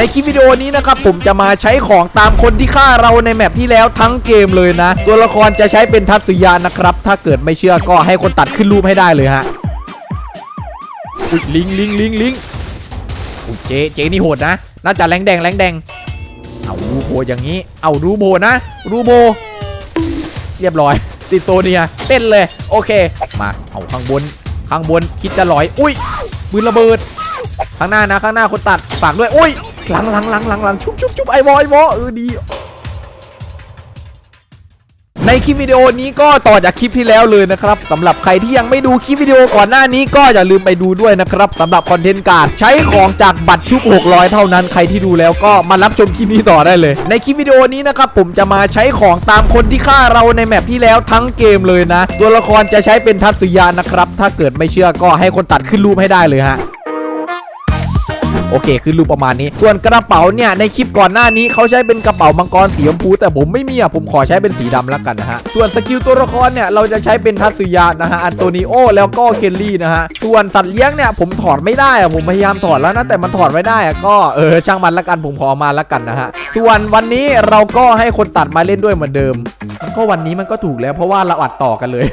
ในคลิปวิดีโอนี้นะครับผมจะมาใช้ของตามคนที่ฆ่าเราในแมปที่แล้วทั้งเกมเลยนะ ตัวละครจะใช้เป็นทัศยานนะครับ ถ้าเกิดไม่เชื่อก็ให้คนตัดขึ้นรูปให้ได้เลยฮะอุ๊ยลิงลิงลิงลิงอุ๊ยเจเจนี่โหดนะ น่าจะแรงแดงแรงแดงเอารูโบอย่างนี้ เอารูโบนะ รูโบ เรียบร้อย ติดโซเนียเต้นเลย โอเค มาเอาข้างบน ข้างบนคิดจะลอย อุ้ยปืนระเบิด ข้างหน้านะข้างหน้าคนตัดฝากด้วย อุ้ย หลังหลังหลังหลังหลังชุบชุบชุบไอ้บอยบอเออดี ในคลิปวิดีโอนี้ก็ต่อจากคลิปที่แล้วเลยนะครับสำหรับใครที่ยังไม่ดูคลิปวิดีโอก่อนหน้านี้ก็อย่าลืมไปดูด้วยนะครับสำหรับคอนเทนต์การดใช้ของจากบัตรชุบ 600 เท่านั้นใครที่ดูแล้วก็มารับชมคลิปนี้ต่อได้เลย ในคลิปวิดีโอนี้นะครับผมจะมาใช้ของตามคนที่ฆ่าเราในแมปที่แล้วทั้งเกมเลยนะ ตัวละครจะใช้เป็นทัศยานนะครับถ้าเกิดไม่เชื่อก็ให้คนตัดขึ้นรูปให้ได้เลยฮะ โอเคคือรูปประมาณนี้ ส่วนกระเป๋าเนี่ยในคลิปก่อนหน้านี้เขาใช้เป็นกระเป๋ามังกรสีชมพูแต่ผมไม่มีอะผมขอใช้เป็นสีดำแล้วกันนะฮะส่วนสกิลตัวละครเนี่ยเราจะใช้เป็นทัศยานะฮะอันโตนิโอแล้วก็เคลลี่นะฮะส่วนสัตว์เลี้ยงเนี่ยผมถอดไม่ได้อะผมพยายามถอดแล้วนะแต่มันถอดไม่ได้อะก็เออช่างมันละกันผมขอมาละกันนะฮะส่วนวันนี้เราก็ให้คนตัดมาเล่นด้วยเหมือนเดิมก็วันนี้มันก็ถูกแล้วเพราะว่าเราอัดต่อกันเลย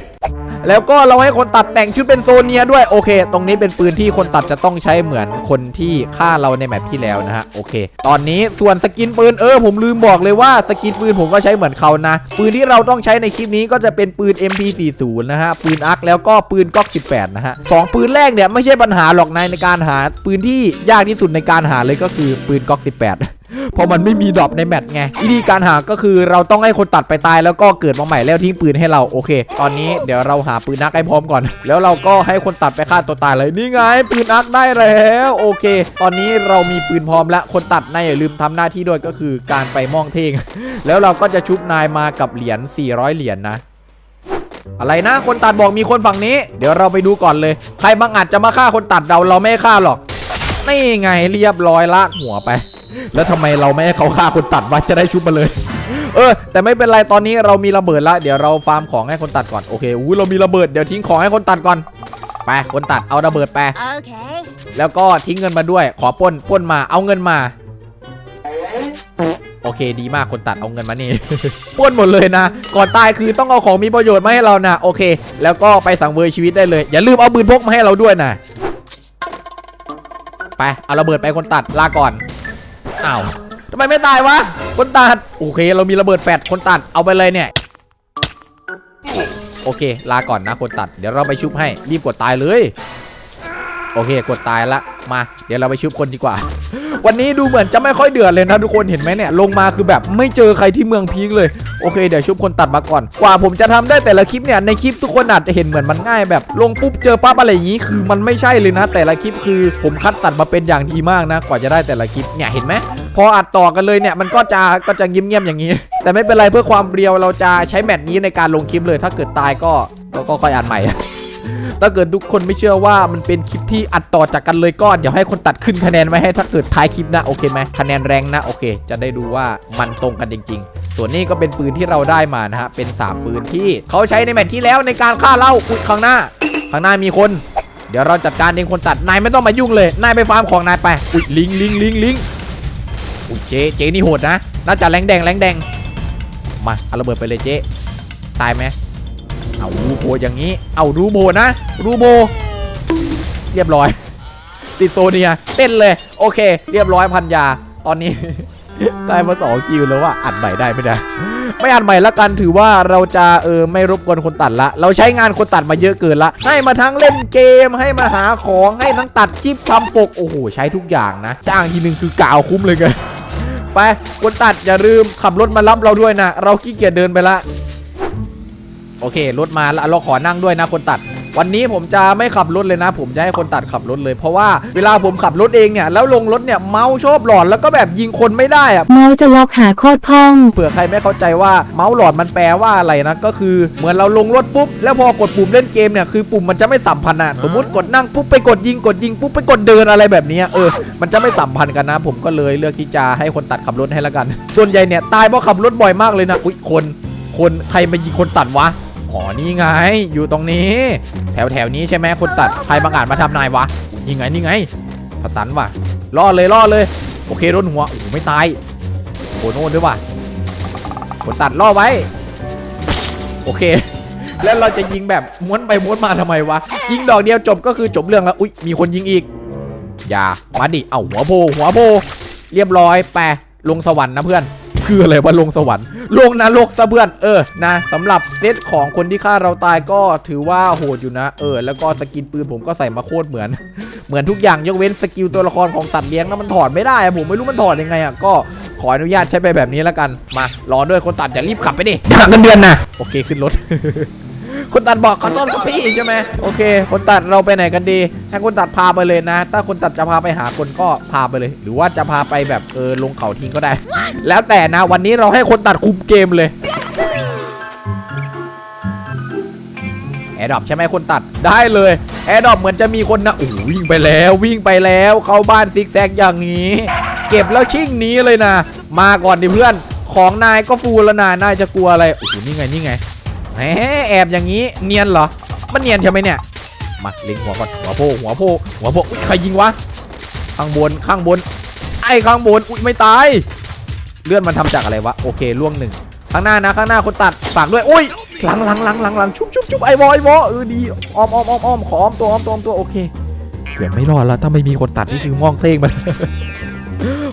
แล้วก็เราให้คนตัดแต่งชุดเป็นโซเนียด้วยโอเค ตรงนี้เป็นปืนที่คนตัดจะต้องใช้เหมือนคนที่ฆ่าเราในแมปที่แล้วนะฮะโอเค ตอนนี้ส่วนสกินปืนเออผมลืมบอกเลยว่าสกินปืนผมก็ใช้เหมือนเขานะปืนที่เราต้องใช้ในคลิปนี้ก็จะเป็นปืน MP40 นะฮะปืนอาร์คแล้วก็ปืนก๊อก18นะฮะสองปืนแรกเนี่ยไม่ใช่ปัญหาหรอกนายในการหา ปืนที่ยากที่สุดในการหาเลยก็คือปืนก๊อก18 เพราะมันไม่มีดรอปในแมตช์ไงวิธีการหาก็คือเราต้องให้คนตัดไปตายแล้วก็เกิดมาใหม่แล้วทิ้งปืนให้เราโอเค ตอนนี้เดี๋ยวเราหาปืนนักให้พร้อมก่อน แล้วเราก็ให้คนตัดไปฆ่าตัวตายเลยนี่ไงปืนนักได้แล้วโอเค ตอนนี้เรามีปืนพร้อมแล้วคนตัดนายอย่าลืมทำหน้าที่ด้วยก็คือการไปมองเทง แล้วเราก็จะชุบนายมากับเหรียญ400 เหรียญนะอะไรนะ คนตัดบอกมีคนฝั่งนี้ เดี๋ยวเราไปดูก่อนเลย ใครบางอาจจะมาฆ่าคนตัดเราเราไม่ฆ่าหรอกนี่ไงเรียบร้อยลากหัวไป แล้วทำไมเราไม่ให้เขาฆ่าคนตัดวะจะได้ชุบมาเลย เออ แต่ไม่เป็นไรตอนนี้เรามีระเบิดละเดี๋ยวเราฟาร์มของให้คนตัดก่อนโอเคอู้เรามีระเบิดเดี๋ยวทิ้งของให้คนตัดก่อนไปคนตัดเอาระเบิดไป Okay. แล้วก็ทิ้งเงินมาด้วย ขอปล้นปล้นมาเอาเงินมา โอเคดีมากคนตัดเอาเงินมานี่ปล้นหมดเลยนะ ก่อนตายคือต้องเอาของมีประโยชน์มาให้เรานะโอเค แล้วก็ไปสังเวยชีวิตได้เลย อย่าลืมเอาปืนพกมาให้เราด้วยนะไปเอาระเบิดไปคนตัดลาก่อน อ้าวทำไมไม่ตายวะ คนตัด โอเค เรามีระเบิดแฟดคนตัด เอาไปเลยเนี่ย โอเค ลาก่อนนะคนตัด เดี๋ยวเราไปชุบให้ รีบกดตายเลย โอเค กดตายละ มา เดี๋ยวเราไปชุบคนดีกว่า วันนี้ดูเหมือนจะไม่ค่อยเดือดเลยนะทุกคนเห็นไหมเนี่ยลงมาคือแบบไม่เจอใครที่เมืองพีคเลยโอเคเดี๋ยวชุบคนตัดมาก่อน กว่าผมจะทำได้แต่ละคลิปเนี่ยในคลิปทุกคนอาจจะเห็นเหมือนมันง่ายแบบ ลงปุ๊บเจอปั๊บอะไรอย่างนี้คือมันไม่ใช่เลยนะ แต่ละคลิปคือผมคัดสรรมาเป็นอย่างดีมากนะ กว่าจะได้แต่ละคลิปเนี่ยเห็นไหมพออัดต่อกันเลยเนี่ยมันก็จะก็จะเงียบๆอย่างนี้ แต่ไม่เป็นไรเพื่อความเรียวเราจะใช้แมตช์นี้ในการลงคลิปเลย ถ้าเกิดตายก็ก็ก็ค่อยอ่านใหม่ ถ้าเกิดทุกคนไม่เชื่อว่ามันเป็นคลิปที่อัดต่อจากกันเลยก็เดี๋ยวให้คนตัดขึ้นคะแนนไว้ให้ถ้าเกิดท้ายคลิปนะโอเคไหมคะแนนแรงนะโอเค จะได้ดูว่ามันตรงกันจริง ๆ ส่วนนี้ก็เป็นปืนที่เราได้มานะฮะเป็น3ปืนที่เขาใช้ในแมตช์ที่แล้วในการฆ่าเราอุ้ยข้างหน้า ข้างหน้ามีคน เดี๋ยวเราจัดการเองคนตัดนายไม่ต้องมายุ่งเลยนายไปฟาร์มของนายไปอุ้ยลิงลิงลิงลิงอุ้ยเจ๊เจ๊นี่โหดนะน่าจะแรงแดงแรงแดงมาเอาระเบิดไปเลยเจ๊ตายไหม เอารูโบอย่างนี้ เอารูโบนะ รูโบ เรียบร้อย ติดโซเนียเต้นเลย โอเค เรียบร้อยพันยา ตอนนี้ ได้มาสองคิวแล้วว่าอัดใหม่ได้ไม่ได้ ไม่อัดใหม่ละกันถือว่าเราจะเออไม่รบกวนคนตัดละ เราใช้งานคนตัดมาเยอะเกินละ ให้มาทั้งเล่นเกม ให้มาหาของให้ทั้งตัดคลิปทำปก โอ้โห ใช้ทุกอย่างนะ จ้างทีนึงคือกาวคุ้มเลยเกันไปคนตัดอย่าลืมขับรถมารับเราด้วยนะ เราขี้เกียจเดินไปละ โอเครถมาแล้วเราขอนั่งด้วยนะคนตัด วันนี้ผมจะไม่ขับรถเลยนะ ผมจะให้คนตัดขับรถเลย เพราะว่าเวลาผมขับรถเองเนี่ยแล้วลงรถเนี่ยเมาชอบหลอนแล้วก็แบบยิงคนไม่ได้อะเมาส์จะล็อกหาโคตรพ่อง เผื่อใครไม่เข้าใจว่าเมาส์หลอดมันแปลว่าอะไรนะก็คือเหมือนเราลงรถปุ๊บแล้วพอกดปุ่มเล่นเกมเนี่ยคือปุ่มมันจะไม่สัมพันธ์อะสมมติกดนั่งปุ๊บไปกดยิงกดยิงปุ๊บไปกดเดินอะไรแบบเนี้ยเออมันจะไม่สัมพันธ์กันนะ ผมก็เลยเลือกที่จะให้คนตัดขับรถให้ละกัน ส่วนใหญ่เนี่ยตายเพราะขับรถบ่อยมากเลยนะอุ้ยคนคนใครมายิงคนตัดวะ อ๋อนี่ไง อยู่ตรงนี้ แถวแถวนี้ใช่ไหมคนตัดใครบางอาจมาทำนายวะนี่ไงนี่ไงสตันว่ะล่อเลยล่อเลย โอเคโดนหัวโอ้ไม่ตายโอ้โน่นด้วยว่ะคนตัดล่อไว้ โอเค แล้วเราจะยิงแบบม้วนไปม้วนมาทำไมวะยิงดอกเดียวจบก็คือจบเรื่องแล้วอุ๊ยมีคนยิงอีก อย่ามาดิเอาหัวโพหัวโพเรียบร้อยแปะลงสวรรค์นะเพื่อน คืออะไรว่าลงสวรรค์ลงนรกซะเพื่อนเออนะสำหรับเซตของคนที่ฆ่าเราตายก็ถือว่าโหดอยู่นะ เออ แล้วก็สกินปืนผมก็ใส่มาโคตรเหมือน เหมือนทุกอย่างยกเว้นสกิลตัวละครของสัตว์เลี้ยงนะมันถอดไม่ได้อะผมไม่รู้มันถอดยังไงอะก็ขออนุญาตใช้ไปแบบนี้แล้วกันมารอด้วยคนตัดอย่ารีบขับไปดิหักเงินเดือนนะโอเคขึ้นรถ คนตัดบอกขอต้อนรับพี่ใช่ไหมโอเค คนตัดเราไปไหนกันดี ให้คนตัดพาไปเลยนะ ถ้าคนตัดจะพาไปหาคนก็พาไปเลย หรือว่าจะพาไปแบบเออลงเขาทิ้งก็ได้ แล้วแต่นะวันนี้เราให้คนตัดคุมเกมเลยแอร์ดรอปใช่ไหมคนตัดได้เลยแอร์ดรอปเหมือนจะมีคนนะโอ้วิ่งไปแล้ววิ่งไปแล้วเข้าบ้านซิกแซกอย่างนี้ เก็บแล้วชิ่งนี้เลยนะ มาก่อนดิเพื่อนของนายก็ฟูลแล้วนะนายจะกลัวอะไรโอ้โหนี่ไงนี่ไง แหมแอบอย่างนี้เนียนเหรอ มันเนียนใช่ไหมเนี่ย มาเล็งหัวก่อนหัวโพหัวโพหัวโพอุ้ยใครยิงวะ ข้างบนข้างบน ไอ้ข้างบนอุ้ยไม่ตาย เลื่อนมันทำจากอะไรวะ โอเคล่วงหนึ่งข้างหน้านะข้างหน้าคนตัดฝากด้วยอุ้ยหลังหลังหลังหลังหลังชุบชุบชุบไอ้บอยบอเออดีอ้อมอ้อมอ้อมอ้อมขออ้อมตัวอ้อมตัวอ้อมตัวโอเคเกือบไม่รอดแล้วถ้าไม่มีคนตัดนี่คือม่องเต้งมัน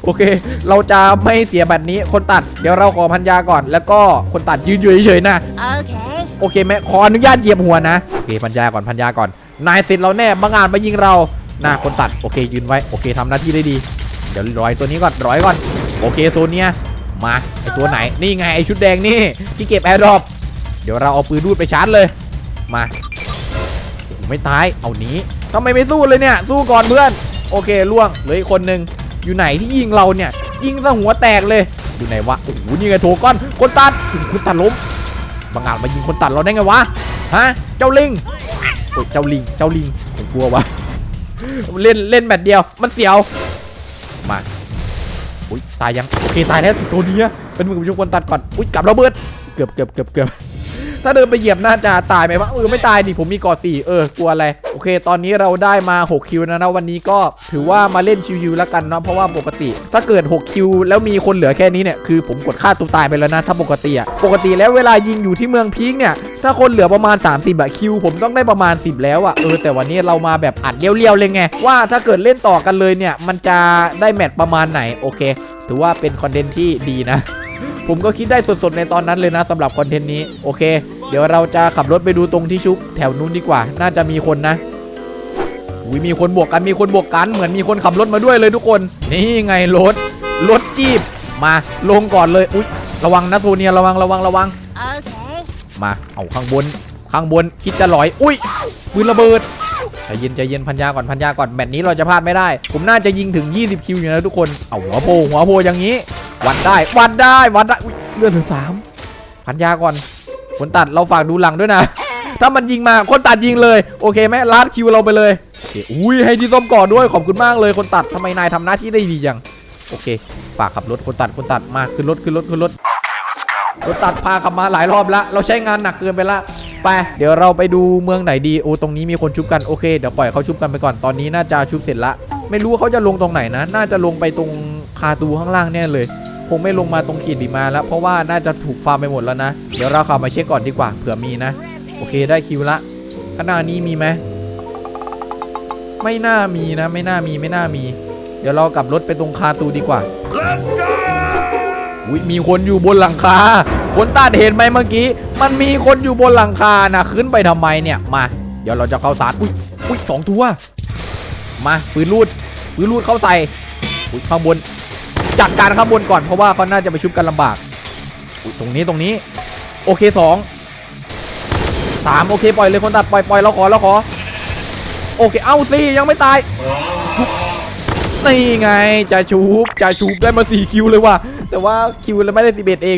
โอเค เราจะไม่เสียแบบนี้คนตัด เดี๋ยวเราขอพันยาก่อน แล้วก็คนตัดยืนอยู่เฉยๆนะ Okay. โอเคไหมขออนุญาตเหยียบหัวนะโอเคพันยาก่อนพันยาก่อน นายเสร็จเราแน่บังอาจมายิงเราหนะคนตัดโอเคยืนไว้โอเคทำหน้าที่ได้ดี เดี๋ยวร้อยตัวนี้ก่อนร้อยก่อนโอเคโซนเนี้ยมาไอตัวไหนนี่ไงไอชุดแดงนี่ที่เก็บแอร์ดรอปเดี๋ยวเราเอาปืนรูดไปชาร์จเลย มาไม่ตายเอานี้ทำไมไม่สู้เลยเนี่ย สู้ก่อนเพื่อน โอเคล่วงเหลืออีกคนหนึ่งอยู่ไหนที่ยิงเราเนี่ย ยิงซะหัวแตกเลยอยู่ไหนวะโอ้โหนี่ไงโถก้อนคนตัดคนตัดล้ม บางอาจมายิงคนตัดเราได้ไงวะฮะเจ้าลิงโอ้ยเจ้าลิงเจ้าลิงผมกลัววะเล่นเล่นแบบเดียวมันเสียวมาอุ้ยตายยังโอเคตายแล้วตัวนี้เป็นมือผู้ชมคนตัดก่อนอุ้ยกลับระเบิดเกือบเกือบเกือบเกือบ ถ้าเดินไปเหยียบน่าจะตายไหมวะเออไม่ตายดิผมมีกอดสี่เออกลัวอะไรโอเค ตอนนี้เราได้มา 6 คิวแล้วนะวันนี้ก็ถือว่ามาเล่นชิวๆแล้วกันเนาะเพราะว่าปกติ ถ้าเกิด 6 คิว แล้วมีคนเหลือแค่นี้เนี่ยคือผมกดฆ่าตัวตายไปแล้วนะ ถ้าปกติอะปกติแล้วเวลายิงอยู่ที่เมืองพีคเนี่ยถ้าคนเหลือประมาณ 30อะคิว ผมต้องได้ประมาณ 10 แล้วอะเออแต่วันนี้เรามาแบบอัดเลี้ยวๆเลยไงว่าถ้าเกิดเล่นต่อกันเลยเนี่ยมันจะได้แมตช์ประมาณไหนโอเค ถือว่าเป็นคอนเทนต์ที่ดีนะ ผมก็คิดได้สดๆในตอนนั้นเลยนะสำหรับคอนเทนต์นี้โอเค เดี๋ยวเราจะขับรถไปดูตรงที่ชุบแถวนู้นดีกว่า น่าจะมีคนนะอุ้ยมีคนบวกกันมีคนบวกกันเหมือนมีคนขับรถมาด้วยเลยทุกคน นี่ไงรถรถจีบมาลงก่อนเลยอุ้ยระวังนะโซเนียระวังระวังระวัง Okay. มาเอาข้างบนข้างบนคิดจะหลอย อุ้ยปืนระเบิดใจเย็นใจเย็นพันยาก่อนพันยาก่อนแมตช์นี้เราจะพลาดไม่ได้ ผมน่าจะยิงถึง 20 คิวอยู่นะทุกคน เอาหัวโพหัวโพอย่างนี้ วัดได้วัดได้วัดได้เลือดเหลือสามพันยาก่อนคนตัดเราฝากดูหลังด้วยนะ ถ้ามันยิงมาคนตัดยิงเลย โอเคไหมลาดคิวเราไปเลยโอเคอุ้ยให้ที่ส้มก่อนด้วยขอบคุณมากเลยคนตัดทำไมนายทำหน้าที่ได้ดีจังโอเค ฝากขับรถคนตัดคนตัดมาขึ้นรถขึ้นรถขึ้นรถรถตัดพาขับมาหลายรอบแล้วเราใช้งานหนักเกินไปละไปเดี๋ยวเราไปดูเมืองไหนดีโอ้ตรงนี้มีคนชุบกันโอเคเดี๋ยวปล่อยเขาชุบกันไปก่อนตอนนี้น่าจะชุบเสร็จละ ไม่รู้เขาจะลงตรงไหนนะ น่าจะลงไปตรงคาตูข้างล่างแน่เลย คงไม่ลงมาตรงขีดบีมาแล้ว เพราะว่าน่าจะถูกฟาร์มไปหมดแล้วนะ เดี๋ยวเราขับมาเช็คก่อนดีกว่าเผื่อมีนะ โอเคได้คิวละข้างหน้านี้มีไหมไม่น่ามีนะ ไม่น่ามีไม่น่ามี เดี๋ยวเรากลับรถไปตรงคาตูดีกว่าอุ้ยมีคนอยู่บนหลังคาคนตาเห็นไหมเมื่อกี้ มันมีคนอยู่บนหลังคานะขึ้นไปทำไมเนี่ยมา เดี๋ยวเราจะเข้าสารอุ้ยอุ้ยสองตัวมาปืนรูดปืนรูดเข้าใส่อุ้ยข้างบน จัดการข้างบนก่อนเพราะว่าเขาน่าจะไปชุบกันลำบากตรงนี้ตรงนี้โอเคสองสามโอเคปล่อยเลยคนตัดปล่อยปล่อยเราขอเราขอโอเคเอ้าสิยังไม่ตายนี่ไงจะชูบจะชูบได้มา4คิวเลยว่ะแต่ว่าคิวเราไม่ได้สิเบ็ดเอง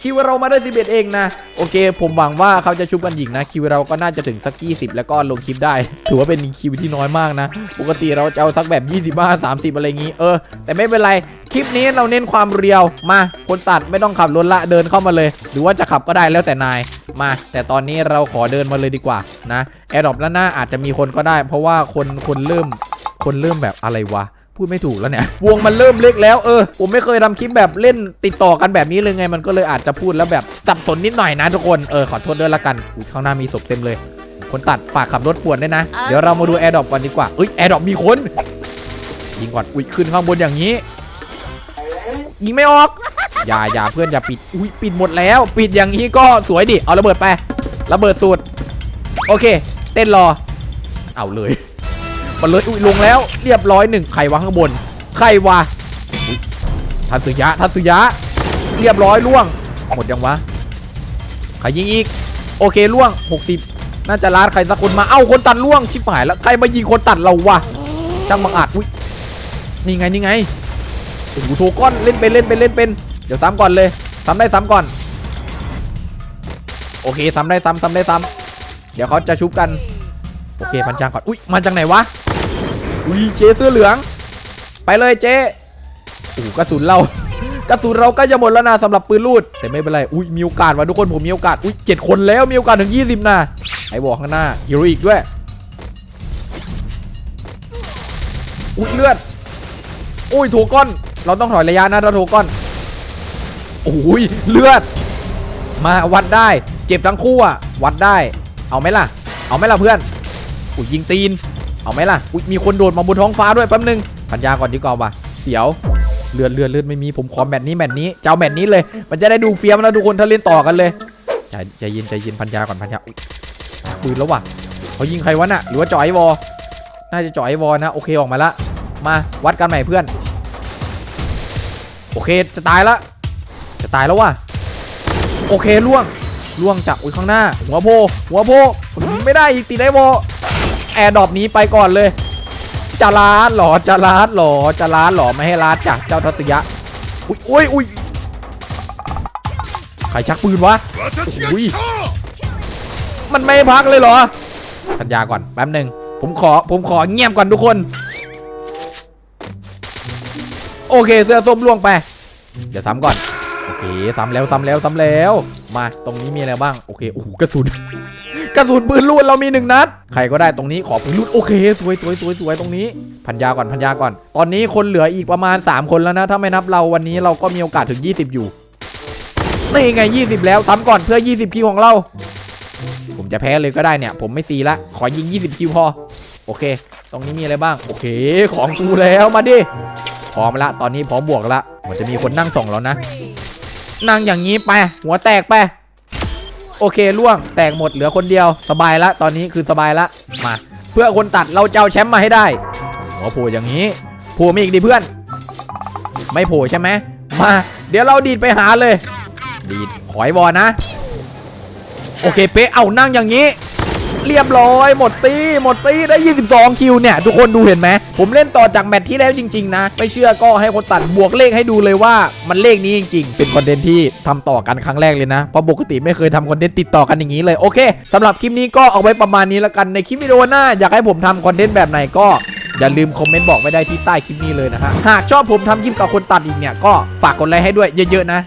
คิวเรามาได้11เองนะ โอเค ผมหวังว่าเขาจะชุบกันหญิงนะ คิวเราก็น่าจะถึงสัก 20 แล้วก็ลงคลิปได้ ถือว่าเป็นคิวที่น้อยมากนะ ปกติเราจะเอาสักแบบ 25 30 อะไรอย่างงี้ เออ แต่ไม่เป็นไร คลิปนี้เราเน้นความเรียว มา คนตัดไม่ต้องขับรถละ เดินเข้ามาเลย หรือว่าจะขับก็ได้แล้วแต่นาย มา แต่ตอนนี้เราขอเดินมาเลยดีกว่านะ แอร์ดรอปด้านหน้าอาจจะมีคนก็ได้ เพราะว่าคนคนเริ่ม คนเริ่มแบบอะไรวะ พูดไม่ถูกแล้วเนี่ยวงมันเริ่มเล็กแล้วเออผมไม่เคยทำคลิปแบบเล่นติดต่อกันแบบนี้เลยไง มันก็เลยอาจจะพูดแล้วแบบสับสนนิดหน่อยนะทุกคนเออขอโทษด้วยละกันอุ๊ยข้างหน้ามีศพเต็มเลย คนตัดฝากขับรถป่วนด้วยนะ เดี๋ยวเรามาดูแอร์ดรอปก่อนดีกว่าเอ้ยแอร์ดรอปมีคนยิงก่อนอุ้ยขึ้นข้างบนอย่างนี้ยิงไม่ออกอย่าอย่าเพื่อนอย่าปิดอุ้ยปิดหมดแล้ว ปิดอย่างนี้ก็สวยดิเอาระเบิดไประเบิดสูตรโอเค เต้นรอ เอาเลย มันเลยอุ้ยลงแล้วเรียบร้อยหนึ่งใครวะข้างบน ใครวะทัศยะทัศยะ เรียบร้อยล่วง หมดยังวะใครยิงอีก โอเคล่วง 60 น่าจะลาดใครสักคนมาเอ้าคนตัดล่วงชิบหายแล้วใครมายิงคนตัดเราวะจังบังอาจอุ้ยนี่ไงนี่ไงโอ้โหโทก้อนเล่นเป็นเล่นเป็นเล่นเป็น เดี๋ยวซ้ำก่อนเลยซ้ำได้ซ้ำก่อน โอเคซ้ำได้ซ้ำซ้ำได้ซ้ำเดี๋ยวเขาจะชุบกัน โอเคพันจางก่อนอุ้ยมาจากไหนวะ อุ้ยเจเสื้อเหลือง ไปเลยเจโอ้กระสุนเรา กระสุนเราก็จะหมดแล้วนะสำหรับปืนลูดแต่ไม่เป็นไรอุ้ยมีโอกาสว่ะทุกคนผมมีโอกาสอุ้ยเจ็ดคนแล้วมีโอกาสถึง 20นะไอ้บอกข้างหน้าฮีโร่อีกด้วยอุ้ยเลือดอุ้ยโถก้อน เราต้องถอยระยะนะถ้าโถก้อนโอ้ยเลือด มาวัดได้ เจ็บทั้งคู่อะวัดได้ เอาไหมล่ะ เอาไหมล่ะเพื่อนอุ้ยยิงตีน เอาไหมล่ะมีคนโดดมาบนท้องฟ้าด้วยแป๊บนึงปัญญาก่อนดีกว่าว่ะเสียวเลือดเลือดเลือดไม่มีผมขอแมตช์นี้แมตช์นี้เจะเอาแมตช์นี้เลย มันจะได้ดูเฟียมนะทุกคนถ้าเล่นต่อกันเลยใจใจเย็นใจเย็นพันยาก่อนพันยาอุ้ยปืนแล้วว่ะเขายิงใครวะน่ะหรือว่าจ่อยไอวอน่าจะจ่อยไอวอนะโอเคออกมาละมาวัดกันใหม่เพื่อน โอเคจะตายละจะตายแล้วว่ะโอเคล่วงล่วงจากอุ้ยข้างหน้า หัวโพหัวโพผมยิงไม่ได้อีกตีได้วอ แอร์ดรอปนี้ไปก่อนเลย จะลาดหรอจะลาดหรอจะลาดหรอไม่ให้ลาดจากเจ้าทัศยะอุ้ยอุ้ยอุ้ยใครชักปืนวะอุ้ยมันไม่พักเลยเหรอพัญญาก่อนแป๊บหนึ่งผมขอผมขอเงียบก่อนทุกคน โอเคเสื้อส้มล่วงไป เดี๋ยวซ้ำก่อน โอเคซ้ำแล้วซ้ำแล้วซ้ำแล้ว มาตรงนี้มีอะไรบ้างโอเคโอ้โหกระสุนกระสุนปืนลูดเรามีหนึ่งนัดใครก็ได้ตรงนี้ขอปืนลูดโอเคสวยสวยสวยสวยตรงนี้พันยาก่อนพันยาก่อน ตอนนี้คนเหลืออีกประมาณ 3 คนแล้วนะ ถ้าไม่นับเราวันนี้เราก็มีโอกาสถึง 20 อยู่นี่ไง 20 แล้วซ้ำก่อนเพื่อ 20 คิวของเรา ผมจะแพ้เลยก็ได้เนี่ย ผมไม่ซีละ ขอยิง 20 คิวพอ โอเค ตรงนี้มีอะไรบ้าง โอเค ของกูแล้วมาดิพร้อมละ ตอนนี้พร้อมบวกละมันจะมีคนนั่งส่งแล้วนะ นั่งอย่างนี้ไป หัวแตกไป โอเคล่วงแตกหมดเหลือคนเดียว สบายละ ตอนนี้คือสบายละมา เพื่อคนตัดเราจะเอาแชมป์มาให้ได้หัวโผล่อย่างนี้โผล่มาอีกดิเพื่อน ไม่โผล่ใช่ไหมมา เดี๋ยวเราดีดไปหาเลย ดีดขอยบอลนะ โอเคเป๊ะเอานั่งอย่างนี้ เรียบร้อย หมดตีหมดตีได้ 22 คิวเนี่ย ทุกคนดูเห็นไหม ผมเล่นต่อจากแมตช์ที่แล้วจริง ๆ นะ ไม่เชื่อก็ให้คนตัดบวกเลขให้ดูเลยว่ามันเลขนี้จริง ๆ เป็นคอนเทนต์ที่ทำต่อกันครั้งแรกเลยนะ เพราะปกติไม่เคยทำคอนเทนต์ติดต่อกันอย่างนี้เลย โอเคสำหรับคลิปนี้ก็เอาไว้ประมาณนี้แล้วกันในคลิปวิดีโอหน้าอยากให้ผมทำคอนเทนต์แบบไหนก็อย่าลืมคอมเมนต์บอกไว้ได้ที่ใต้คลิปนี้เลยนะฮะหากชอบผมทำคลิปกับคนตัดอีกเนี่ยก็ฝากกดไลค์ให้ด้วยเยอะๆนะ